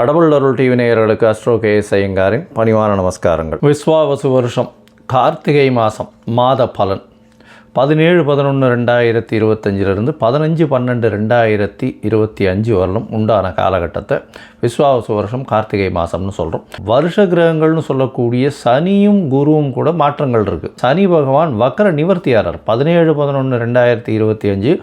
கடவுள் அருள் டிவி நேயர்களுக்கு astro K S ஐயங்காரின் பணிவான நமஸ்காரங்கள். விஸ்வாவசு வருஷம் கார்த்திகை மாதம் மாத பலன். பதினேழு பதினொன்று ரெண்டாயிரத்தி இருபத்தஞ்சிலிருந்து பதினஞ்சு பன்னெண்டு ரெண்டாயிரத்தி இருபத்தி அஞ்சு வரலும் உண்டான காலகட்டத்தை விஸ்வாவசு வருஷம் கார்த்திகை மாதம்னு சொல்கிறோம் வருஷ கிரகங்கள்னு சொல்லக்கூடிய சனியும் குருவும் கூட மாற்றங்கள் இருக்குது சனி பகவான் வக்கர நிவர்த்தியாரர். பதினேழு பதினொன்று ரெண்டாயிரத்தி இருபத்தி அஞ்சு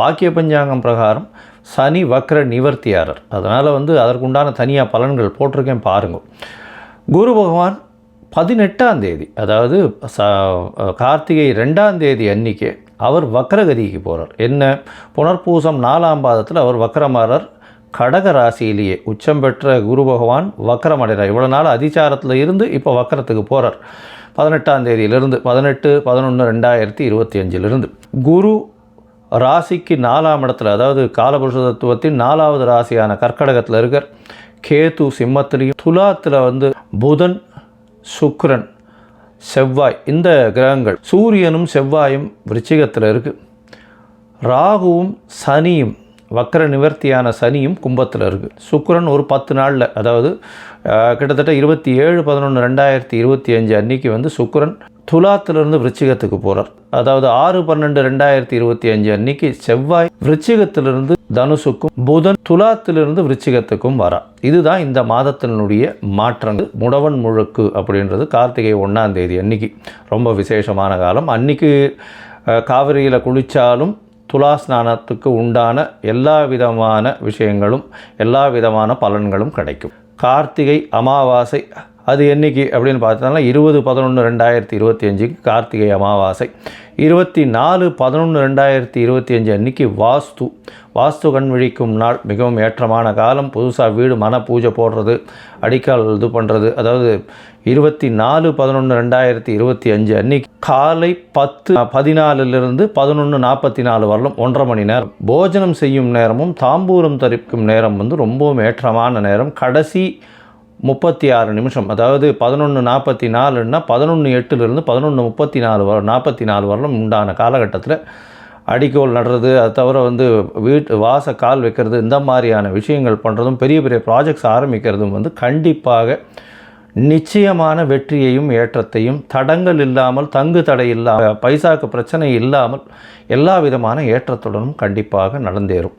வாக்கிய பஞ்சாங்கம் பிரகாரம் சனி வக்ர நிவர்த்தியாரர். அதனால் வந்து அதற்குண்டான தனியாக பலன்கள் போட்டிருக்கேன் பாருங்கள் குரு பகவான் பதினெட்டாம் தேதி அதாவது ச கார்த்திகை ரெண்டாம் தேதி அன்னைக்கு அவர் வக்ரகதிக்கு போகிறார் என்ன? புனர்பூசம் நாலாம் பாதத்தில் அவர் வக்ரமாரர் கடக ராசியிலேயே உச்சம் பெற்ற குரு பகவான் வக்கரமடைகிறார் இவ்வளோ நாள் அதிச்சாரத்தில் இருந்து இப்போ வக்கரத்துக்கு போகிறார் பதினெட்டாம் தேதியிலிருந்து பதினெட்டு பதினொன்று ரெண்டாயிரத்தி இருபத்தி அஞ்சிலிருந்து. குரு ராசிக்கு நாலாம் இடத்துல அதாவது காலபுருஷ தத்துவத்தின் நாலாவது ராசியான கர்க்கடகத்தில் இருக்கிற கேது சிம்மத்திலையும் துலாத்தில் வந்து புதன் சுக்ரன் செவ்வாய் இந்த கிரகங்கள் சூரியனும் செவ்வாயும் விருச்சிகத்தில் இருக்குது ராகுவும் சனியும் வக்கர நிவர்த்தியான சனியும் கும்பத்தில் இருக்குது சுக்ரன் ஒரு பத்து நாளில் அதாவது கிட்டத்தட்ட இருபத்தி ஏழு பதினொன்று ரெண்டாயிரத்தி இருபத்தி அஞ்சு அன்னைக்கு வந்து சுக்ரன் துலாத்திலிருந்து விருச்சிகத்துக்கு போகிறார் அதாவது ஆறு பன்னெண்டு ரெண்டாயிரத்தி இருபத்தி அஞ்சு அன்னைக்கு செவ்வாய் விருச்சிகத்திலிருந்து தனுசுக்கும் புதன் துலாத்திலிருந்து விருச்சிகத்துக்கும் வரா. இதுதான் இந்த மாதத்தினுடைய மாற்றங்கள். முடவன் முழுக்கு அப்படின்றது கார்த்திகை ஒன்றாம் தேதி அன்னைக்கு. ரொம்ப விசேஷமான காலம். அன்னைக்கு காவிரியில் குளித்தாலும் துலா ஸ்நானத்துக்கு உண்டான எல்லா விதமான விஷயங்களும் எல்லா விதமான பலன்களும் கிடைக்கும். கார்த்திகை அமாவாசை அது என்றைக்கு அப்படின்னு பார்த்தோம்னா இருபது பதினொன்று ரெண்டாயிரத்தி இருபத்தி அஞ்சுக்கு கார்த்திகை அமாவாசை. இருபத்தி நாலு பதினொன்று ரெண்டாயிரத்தி இருபத்தி அஞ்சு அன்னைக்கு வாஸ்து. வாஸ்து கண் விழிக்கும் நாள். மிகவும் ஏற்றமான காலம். புதுசாக வீடு மன பூஜை போடுறது அடிக்கால் இது பண்ணுறது அதாவது இருபத்தி நாலு பதினொன்று ரெண்டாயிரத்தி இருபத்தி அஞ்சு அன்னைக்கு காலை பத்து பதினாலிலிருந்து பதினொன்று நாற்பத்தி நாலு வரலும் ஒன்றரை மணி நேரம். போஜனம் செய்யும் நேரமும் தாம்பூரம் தரிக்கும் நேரம் வந்து ரொம்பவும் ஏற்றமான நேரம். கடைசி முப்பத்தி ஆறு நிமிஷம். அதாவது பதினொன்று நாற்பத்தி நாலுன்னா பதினொன்று எட்டுலேருந்து பதினொன்று முப்பத்தி நாலு வர நாற்பத்தி நாலு வரலும் உண்டான காலகட்டத்தில் அடிக்கோல் நடுறது அது தவிர வந்து வீட்டு வாச கால் வைக்கிறது இந்த மாதிரியான விஷயங்கள் பண்ணுறதும் பெரிய பெரிய ப்ராஜெக்ட்ஸ் ஆரம்பிக்கிறதும் வந்து கண்டிப்பாக நிச்சயமான வெற்றியையும் ஏற்றத்தையும் தடங்கள் இல்லாமல் தங்கு தடை இல்லாமல் பைசாக்கு பிரச்சனை இல்லாமல் எல்லா விதமான ஏற்றத்துடனும் கண்டிப்பாக நடந்தேறும்.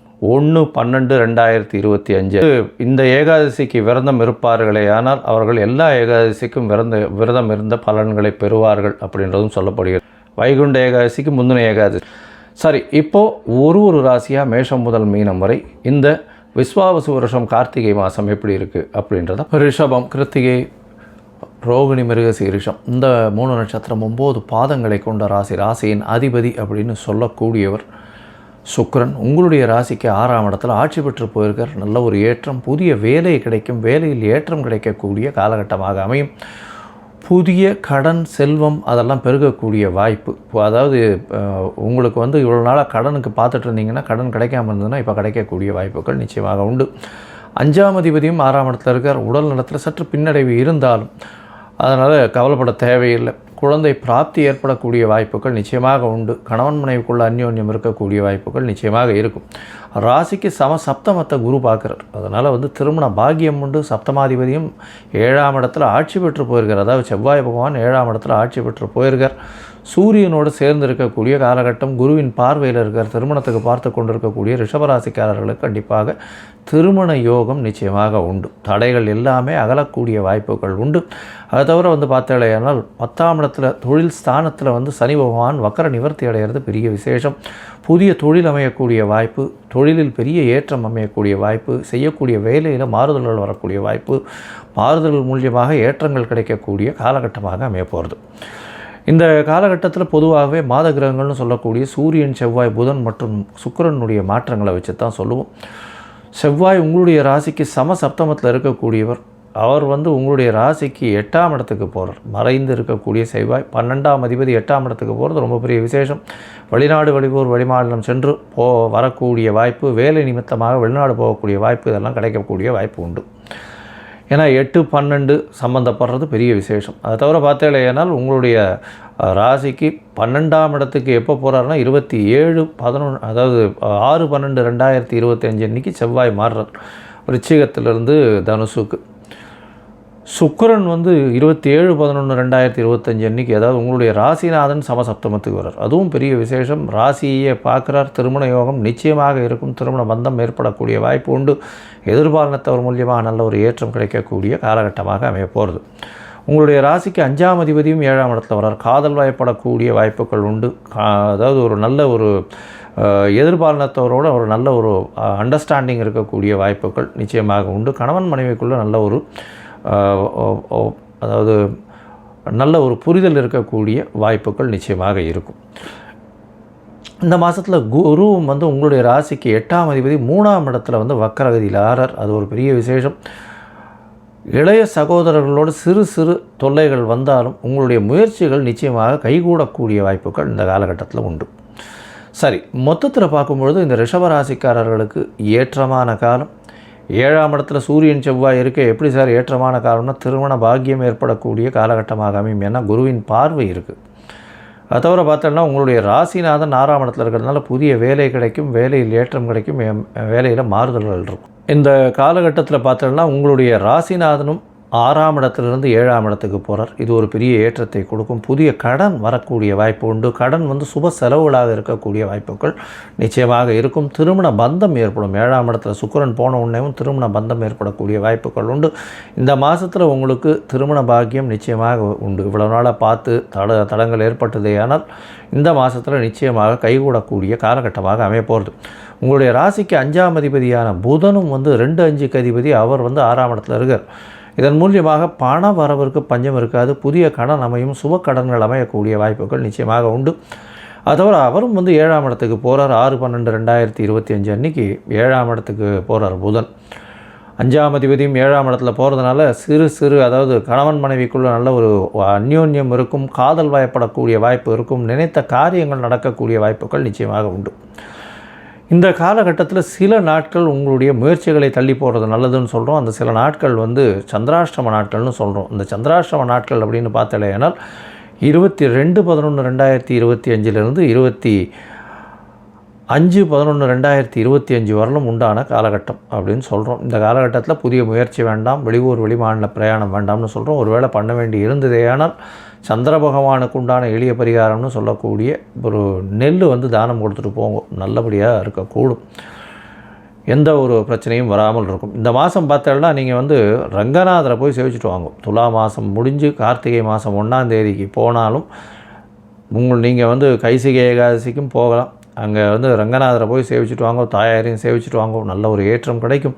ஒன்று பன்னெண்டு ரெண்டாயிரத்தி இருபத்தி அஞ்சு. இந்த ஏகாதசிக்கு விரதம் இருப்பார்களே ஆனால் அவர்கள் எல்லா ஏகாதசிக்கும் விரத விரதம் இருந்த பலன்களை பெறுவார்கள் அப்படின்றதும் சொல்லப்படுகிறது. வைகுண்ட ஏகாதசிக்கு முந்தின ஏகாதசி. சரி இப்போது ஒரு ஒரு ராசியாக மேஷம் முதல் மீனம் வரை இந்த விஸ்வாவசு வருஷம் கார்த்திகை மாதம் எப்படி இருக்குது அப்படின்றத ரிஷபம் கிருத்திகை ரோகிணி மிருகசீரிஷம் இந்த மூணு நட்சத்திரம் ஒம்பது பாதங்களை கொண்ட ராசி ராசியின் அதிபதி அப்படின்னு சொல்லக்கூடியவர் சுக்கரன் உங்களுடைய ராசிக்கு ஆறாம் இடத்துல ஆட்சி பெற்று போயிருக்கார். நல்ல ஒரு ஏற்றம் புதிய வேலை கிடைக்கும் வேலையில் ஏற்றம் கிடைக்கக்கூடிய காலகட்டமாக அமையும். புதிய கடன் செல்வம் அதெல்லாம் பெருகக்கூடிய வாய்ப்பு. இப்போ அதாவது உங்களுக்கு வந்து இவ்வளோ நாளாக கடனுக்கு பார்த்துட்டு இருந்தீங்கன்னா கடன் கிடைக்காம இருந்ததுன்னா இப்போ கிடைக்கக்கூடிய வாய்ப்புகள் நிச்சயமாக உண்டு. அஞ்சாம் அதிபதியும் ஆறாம் இடத்துல இருக்கார். உடல் நலத்தில் சற்று பின்னடைவு இருந்தாலும் அதனால் கவலைப்பட தேவையில்லை. குழந்தை பிராப்தி ஏற்படக்கூடிய வாய்ப்புகள் நிச்சயமாக உண்டு. கணவன் மனைவிக்குள்ள அந்யோன்யம் இருக்கக்கூடிய வாய்ப்புகள் நிச்சயமாக இருக்கும். ராசிக்கு சம சப்தமத்தை குரு பார்க்குறார். அதனால் வந்து திருமண பாகியம் உண்டு. சப்தமாதிபதியும் ஏழாம் இடத்துல ஆட்சி பெற்று போயிருக்கார் அதாவது செவ்வாய் பகவான் ஏழாம் இடத்துல ஆட்சி பெற்று போயிருக்கார். சூரியனோடு சேர்ந்து இருக்கக்கூடிய காலகட்டம் குருவின் பார்வையில் இருக்கிற திருமணத்துக்கு பார்த்து கொண்டிருக்கக்கூடிய ரிஷபராசிக்காரர்களுக்கு கண்டிப்பாக திருமண யோகம் நிச்சயமாக உண்டு. தடைகள் எல்லாமே அகலக்கூடிய வாய்ப்புகள் உண்டு. அதை தவிர வந்து பார்த்தாலேயானால் பத்தாம் இடத்துல தொழில் ஸ்தானத்தில் வந்து சனி பகவான் வக்கர நிவர்த்தி அடைகிறது பெரிய விசேஷம். புதிய தொழில் அமையக்கூடிய வாய்ப்பு தொழிலில் பெரிய ஏற்றம் அமையக்கூடிய வாய்ப்பு செய்யக்கூடிய வேலையில் மாறுதல்கள் வரக்கூடிய வாய்ப்பு மாறுதல்கள் மூலியமாக ஏற்றங்கள் கிடைக்கக்கூடிய காலகட்டமாக அமைய போகிறது இந்த காலகட்டத்தில் பொதுவாகவே மாத கிரகங்கள்னு சொல்லக்கூடிய சூரியன் செவ்வாய் புதன் மற்றும் சுக்கிரனுடைய மாற்றங்களை வச்சு தான் சொல்லுவோம். செவ்வாய் உங்களுடைய ராசிக்கு சம சப்தமத்தில் இருக்கக்கூடியவர். அவர் வந்து உங்களுடைய ராசிக்கு எட்டாம் இடத்துக்கு போகிறார் மறைந்து இருக்கக்கூடிய செவ்வாய். பன்னெண்டாம் அதிபதி எட்டாம் இடத்துக்கு போகிறது ரொம்ப பெரிய விசேஷம். வெளிநாடு வெளியூர் வெளிமாநிலம் சென்று போ வரக்கூடிய வாய்ப்பு வேலை நிமித்தமாக வெளிநாடு போகக்கூடிய வாய்ப்பு இதெல்லாம் கிடைக்கக்கூடிய வாய்ப்பு உண்டு. ஏன்னா எட்டு பன்னெண்டு சம்மந்தப்படுறது பெரிய விசேஷம். அதை தவிர பார்த்தேனால் உங்களுடைய ராசிக்கு பன்னெண்டாம் இடத்துக்கு எப்போ போகிறாருன்னா இருபத்தி ஏழு பதினொன்று அதாவது ஆறு பன்னெண்டு ரெண்டாயிரத்தி இருபத்தஞ்சு அன்றைக்கி செவ்வாய் மாறுறார். ரிச்சிகத்திலிருந்து தனுசுக்கு. சுக்கரன் வந்து இருபத்தி ஏழு பதினொன்று ரெண்டாயிரத்தி இருபத்தஞ்சு அன்றைக்கி அதாவது உங்களுடைய ராசிநாதன் சமசப்தமத்துக்கு வரார் அதுவும் பெரிய விசேஷம். ராசியை பார்க்குறார். திருமண யோகம் நிச்சயமாக இருக்கும். திருமண பந்தம் ஏற்படக்கூடிய வாய்ப்பு உண்டு. எதிர்பாலனத்தவர் மூலியமாக நல்ல ஒரு ஏற்றம் கிடைக்கக்கூடிய காலகட்டமாக அமைய போகிறது உங்களுடைய ராசிக்கு அஞ்சாம் அதிபதியும் ஏழாம் இடத்துல வரார் காதல் வாய்ப்படக்கூடிய வாய்ப்புகள் உண்டு. கா- அதாவது ஒரு நல்ல ஒரு எதிர்பாலனத்தவரோட ஒரு நல்ல ஒரு அண்டர்ஸ்டாண்டிங் இருக்கக்கூடிய வாய்ப்புகள் நிச்சயமாக உண்டு. கணவன் மனைவிக்குள்ளே நல்ல ஒரு அதாவது நல்ல ஒரு புரிதல் இருக்கக்கூடிய வாய்ப்புகள் நிச்சயமாக இருக்கும். இந்த மாதத்தில் குருவும் வந்து உங்களுடைய ராசிக்கு எட்டாம் அதிபதி மூணாம் இடத்துல வந்து வக்கரகதியில் ஆறார். அது ஒரு பெரிய விசேஷம். இளைய சகோதரர்களோடு சிறு சிறு தொல்லைகள் வந்தாலும் உங்களுடைய முயற்சிகள் நிச்சயமாக கைகூடக்கூடிய வாய்ப்புகள் இந்த காலகட்டத்தில் உண்டு. சரி மொத்தத்தில் பார்க்கும்பொழுது இந்த ரிஷபராசிக்காரர்களுக்கு ஏற்றமான காலம். ஏழாம் இடத்துல சூரியன் செவ்வாய் இருக்க எப்படி சார் ஏற்றமான காரணம்னா திருமண பாக்கியம் ஏற்படக்கூடிய காலகட்டமாக அமையும் ஏன்னா குருவின் பார்வை இருக்குது அதை தவிர பார்த்தோன்னா உங்களுடைய ராசிநாதன் ஆறாம் இடத்துல இருக்கிறதுனால புதிய வேலை கிடைக்கும் வேலையில் ஏற்றம் கிடைக்கும் எம்- வேலையில் மாறுதல்கள் இருக்கும். இந்த காலகட்டத்தில் பார்த்தோன்னா உங்களுடைய ராசிநாதனும் ஆறாம் இடத்திலிருந்து ஏழாம் இடத்துக்கு போகிறார் இது ஒரு பெரிய ஏற்றத்தை கொடுக்கும். புதிய கடன் வரக்கூடிய வாய்ப்பு உண்டு. கடன் வந்து சுப செலவுகளாக இருக்கக்கூடிய வாய்ப்புகள் நிச்சயமாக இருக்கும். திருமண பந்தம் ஏற்படும். ஏழாம் இடத்துல சுக்கிரன் போன உடனேவும் திருமண பந்தம் ஏற்படக்கூடிய வாய்ப்புகள் உண்டு. இந்த மாதத்தில் உங்களுக்கு திருமண பாக்கியம் நிச்சயமாக உண்டு. இவ்வளோ நாளாக பார்த்து தட தடங்கள் ஏற்பட்டதே ஆனால் இந்த மாதத்தில் நிச்சயமாக கைகூடக்கூடிய காலகட்டமாக அமைய போகிறது உங்களுடைய ராசிக்கு அஞ்சாம் அதிபதியான புதனும் வந்து ரெண்டு அஞ்சுக்கு அதிபதி. அவர் வந்து ஆறாம் இடத்துல இருக்கார். இதன் மூலியமாக பண வரவிற்கு பஞ்சம் இருக்காது. புதிய கடன் அமையும் சுப கடன்கள் அமையக்கூடிய வாய்ப்புகள் நிச்சயமாக உண்டு. அதோட அவரும் வந்து ஏழாம் இடத்துக்கு போகிறார் ஆறு பன்னெண்டு ரெண்டாயிரத்தி இருபத்தி அஞ்சு அன்றைக்கி ஏழாம் இடத்துக்கு போகிறார் புதன். அஞ்சாம் அதிபதியும் ஏழாம் இடத்துல போகிறதுனால சிறு சிறு அதாவது கணவன் மனைவிக்குள்ளே நல்ல ஒரு அந்யோன்யம் இருக்கும். காதல் வயப்படக்கூடிய வாய்ப்பு இருக்கும். நினைத்த காரியங்கள் நடக்கக்கூடிய வாய்ப்புகள் நிச்சயமாக உண்டு. இந்த காலகட்டத்தில் சில நாட்கள் உங்களுடைய முயற்சிகளை தள்ளி போடுறது நல்லதுன்னு சொல்கிறோம் அந்த சில நாட்கள் வந்து சந்திராஷ்டம நாட்கள்னு சொல்கிறோம் இந்த சந்திராஷ்டம நாட்கள் அப்படின்னு பார்த்தலையானால் இருபத்தி ரெண்டு பதினொன்று ரெண்டாயிரத்தி இருபத்தி அஞ்சிலிருந்து இருபத்தி அஞ்சு பதினொன்று ரெண்டாயிரத்தி இருபத்தி அஞ்சு வரலும் உண்டான காலகட்டம் அப்படின்னு சொல்கிறோம் இந்த காலகட்டத்தில் புதிய முயற்சி வேண்டாம் வெளியூர் வெளிமாநில பிரயாணம் வேண்டாம்னு சொல்கிறோம் ஒருவேளை பண்ண வேண்டி இருந்ததேயானால் சந்திர பகவானுக்கு உண்டான எளிய பரிகாரம்னு சொல்லக்கூடிய ஒரு நெல் வந்து தானம் கொடுத்துட்டு போங்க. நல்லபடியாக இருக்கக்கூடும். எந்த ஒரு பிரச்சனையும் வராமல் இருக்கும். இந்த மாதம் பார்த்தோம்னா நீங்கள் வந்து ரங்கநாதரை போய் சேவிச்சுட்டு வாங்க. துலா மாதம் முடிஞ்சு கார்த்திகை மாதம் ஒன்றாம் தேதிக்கு போனாலும் உங்கள் நீங்கள் வந்து கைசிகை ஏகாதசிக்கும் போகலாம். அங்கே வந்து ரங்கநாதரை போய் சேவிச்சுட்டு வாங்க தாயாரையும் சேவிச்சுட்டு வாங்க நல்ல ஒரு ஏற்றம் கிடைக்கும்.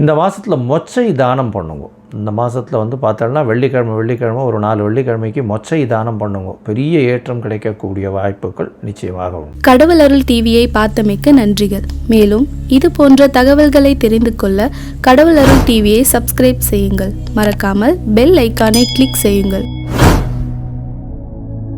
இந்த மாதத்தில் மொச்சை தானம் பண்ணுங்க. இந்த மாதத்தில் வந்து பார்த்தோம்னா வெள்ளிக்கிழமை வெள்ளிக்கிழமை ஒரு நாலு வெள்ளிக்கிழமைக்கு மொச்சை தானம் பண்ணுங்க. பெரிய ஏற்றம் கிடைக்கக்கூடிய வாய்ப்புகள் நிச்சயமாக கடவுள் அருள் டிவியை பார்த்தமைக்க நன்றிகள். மேலும் இது போன்ற தகவல்களை தெரிந்து கொள்ள கடவுள் அருள் டிவியை சப்ஸ்கிரைப் செய்யுங்கள். மறக்காமல் பெல் ஐக்கானை கிளிக் செய்யுங்கள்.